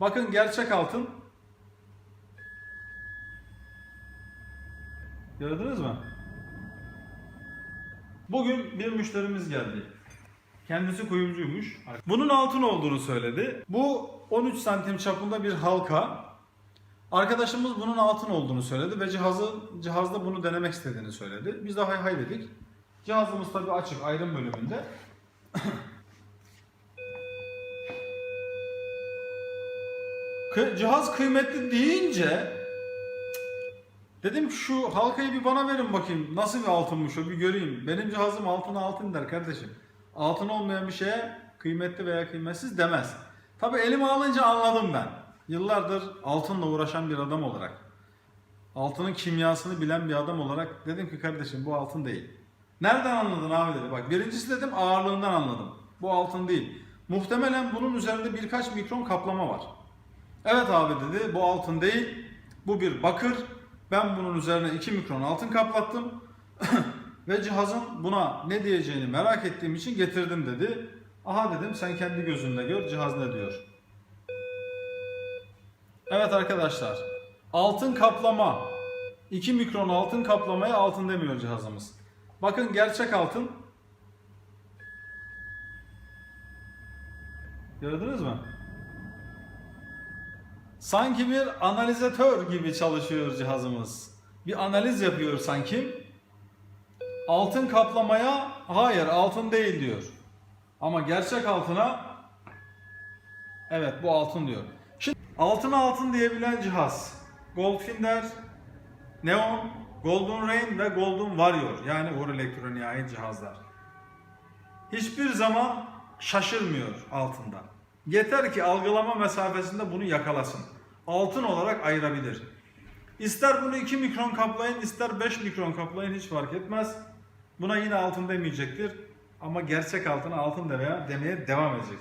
Bakın gerçek altın. Gördünüz mü? Bugün bir müşterimiz geldi. Kendisi kuyumcuymuş. Bunun altın olduğunu söyledi. Bu 13 santim çapında bir halka. Arkadaşımız bunun altın olduğunu söyledi ve cihazı cihazda bunu denemek istediğini söyledi. Biz de hay hay dedik. Cihazımız tabii açık ayrım bölümünde. Cihaz kıymetli deyince dedim ki şu halkayı bir bana verin bakayım. Nasıl bir altınmış o bir göreyim. Benim cihazım altına altın der kardeşim. Altın olmayan bir şeye kıymetli veya kıymetsiz demez. Tabi elime alınca anladım ben. Yıllardır altınla uğraşan bir adam olarak. Altının kimyasını bilen bir adam olarak dedim ki kardeşim bu altın değil. Nereden anladın abi dedi. Bak birincisi dedim ağırlığından anladım. Bu altın değil. Muhtemelen bunun üzerinde birkaç mikron kaplama var. Evet abi dedi bu altın değil. Bu bir bakır. Ben bunun üzerine 2 mikron altın kaplattım. Ve cihazın buna ne diyeceğini merak ettiğim için getirdim dedi. Aha dedim sen kendi gözünle gör cihaz ne diyor. Evet arkadaşlar. Altın kaplama. 2 mikron altın kaplamaya altın demiyor cihazımız. Bakın gerçek altın. Gördünüz mü? Sanki bir analizatör gibi çalışıyor cihazımız. Bir analiz yapıyor sanki. Altın kaplamaya hayır altın değil diyor. Ama gerçek altına evet bu altın diyor. Şimdi altına altın diyebilen cihaz. Goldfinger, Neon, Golden Rain ve Golden Warrior yani Uğur Elektronik'e ait cihazlar. Hiçbir zaman şaşırmıyor altından. Yeter ki algılama mesafesinde bunu yakalasın. Altın olarak ayırabilir. İster bunu 2 mikron kaplayın, ister 5 mikron kaplayın hiç fark etmez. Buna yine altın demeyecektir. Ama gerçek altına altın demeye, demeye devam edecek.